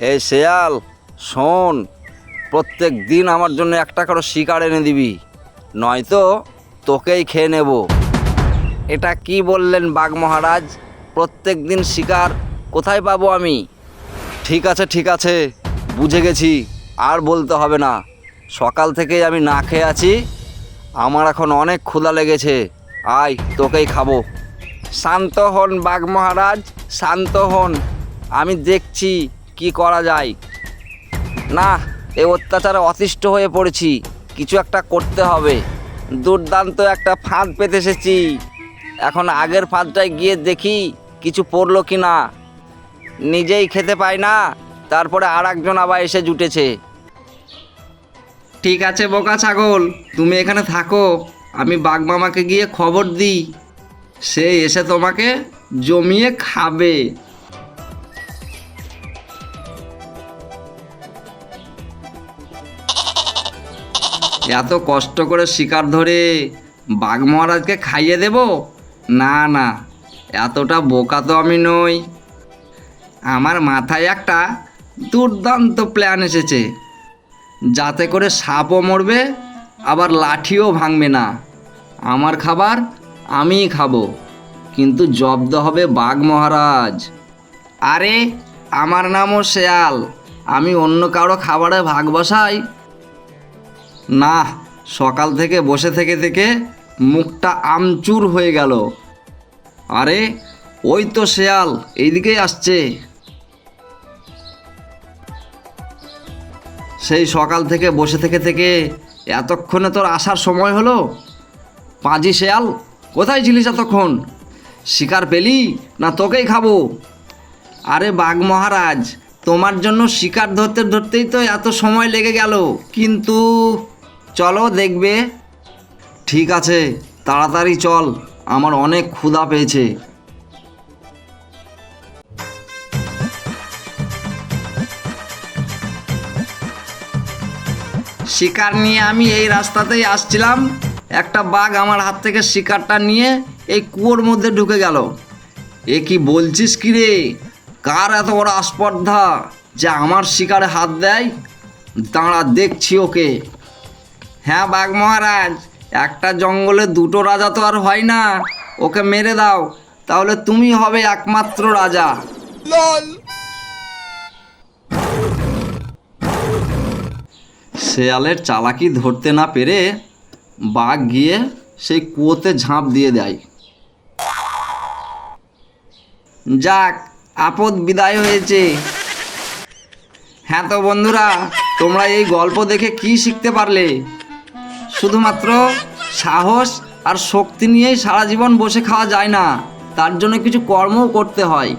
এই শেয়াল, শোন, প্রত্যেক দিন আমার জন্য একটা করে শিকার এনে দিবি, নয়তো তোকেই খেয়ে নেব। এটা কি বললেন বাঘ মহারাজ? প্রত্যেক দিন শিকার, কোথায় পাবো আমি? ঠিক আছে ঠিক আছে, বুঝে গেছি, আর বলতে হবে না। সকাল থেকেই আমি না খেয়ে আছি, আমার এখন অনেক ক্ষুধা লেগেছে, আয়, তোকেই খাব। শান্ত হন বাঘ মহারাজ, শান্ত হন, আমি দেখছি কি করা যায়? না, এ অত্যাচারে অতিষ্ঠ হয়ে পড়েছি। কিছু একটা করতে হবে। দুর্দান্ত একটা ফাঁদ পেতে এসেছি। এখন আগের ফাঁদটায় গিয়ে দেখি কিছু পড়ল কি না নিজেই খেতে পাই না, তারপরে আর একজন আবার এসে জুটেছে। ঠিক আছে, বোকা ছাগল, তুমি এখানে থাকো। আমি বাঘ মামাকে গিয়ে খবর দিই। সে এসে তোমাকে জমিয়ে খাবে। এত কষ্ট করে শিকার ধরে বাঘ মহারাজকে খাইয়ে দেব? না না, এতটা বোকা তো আমি নই। আমার মাথায় একটা দুর্দান্ত প্ল্যান এসেছে। যাতে করে সাপও মরবে, আবার লাঠিও ভাঙবে না। আমার খাবার আমিই খাব, কিন্তু জব্দ হবে বাঘ মহারাজ। আরে, আমার নামও শেয়াল। আমি অন্য কারও খাবারে ভাগ বসাই না, সকাল থেকে বসে থেকে থেকে মুখটা আমচুর হয়ে গেল। আরে, ওই তো শেয়াল, এইদিকেই আসছে। সেই সকাল থেকে বসে থেকে থেকে এতক্ষণে তোর আসার সময় হলো? পাঁজি শেয়াল, কোথায় ছিলিস এতক্ষণ? শিকার পেলি না তোকেই খাব? আরে বাঘ মহারাজ, তোমার জন্য শিকার ধরতে ধরতেই তো এত সময় লেগে গেল। কিন্তু চলো দেখবে। ঠিক আছে, তাড়াতাড়ি চল, আমার অনেক ক্ষুধা পেয়েছে। শিকার নিয়ে আমি এই রাস্তাতেই আসছিলাম। একটা বাঘ আমার হাত থেকে শিকারটা নিয়ে এই কুয়োর মধ্যে ঢুকে গেল। এ কি বলছিস কি রে? কার এত বড় আস্পর্ধা যে আমার শিকারে হাত দেয়? দাঁড়া, দেখছি ওকে। হ্যাঁ বাঘ মহারাজ একটা জঙ্গলে দুটো রাজা তো আর হয় না। ওকে মেরে দাও তাহলে তুমি হবে একমাত্র রাজা। শেয়ালের চালাকি ধরতে না পেরে বাঘ গিয়ে সেই কুয়োতে ঝাঁপ দিয়ে দেয়। যাক আপদ বিদায় হয়েছে। হ্যাঁ তো বন্ধুরা তোমরা এই গল্প দেখে কি শিখতে পারলে? শুধুমাত্র সাহস আর শক্তি নিয়েই সারা জীবন বসে খাওয়া যায় না। তার জন্য কিছু কর্মও করতে হয়।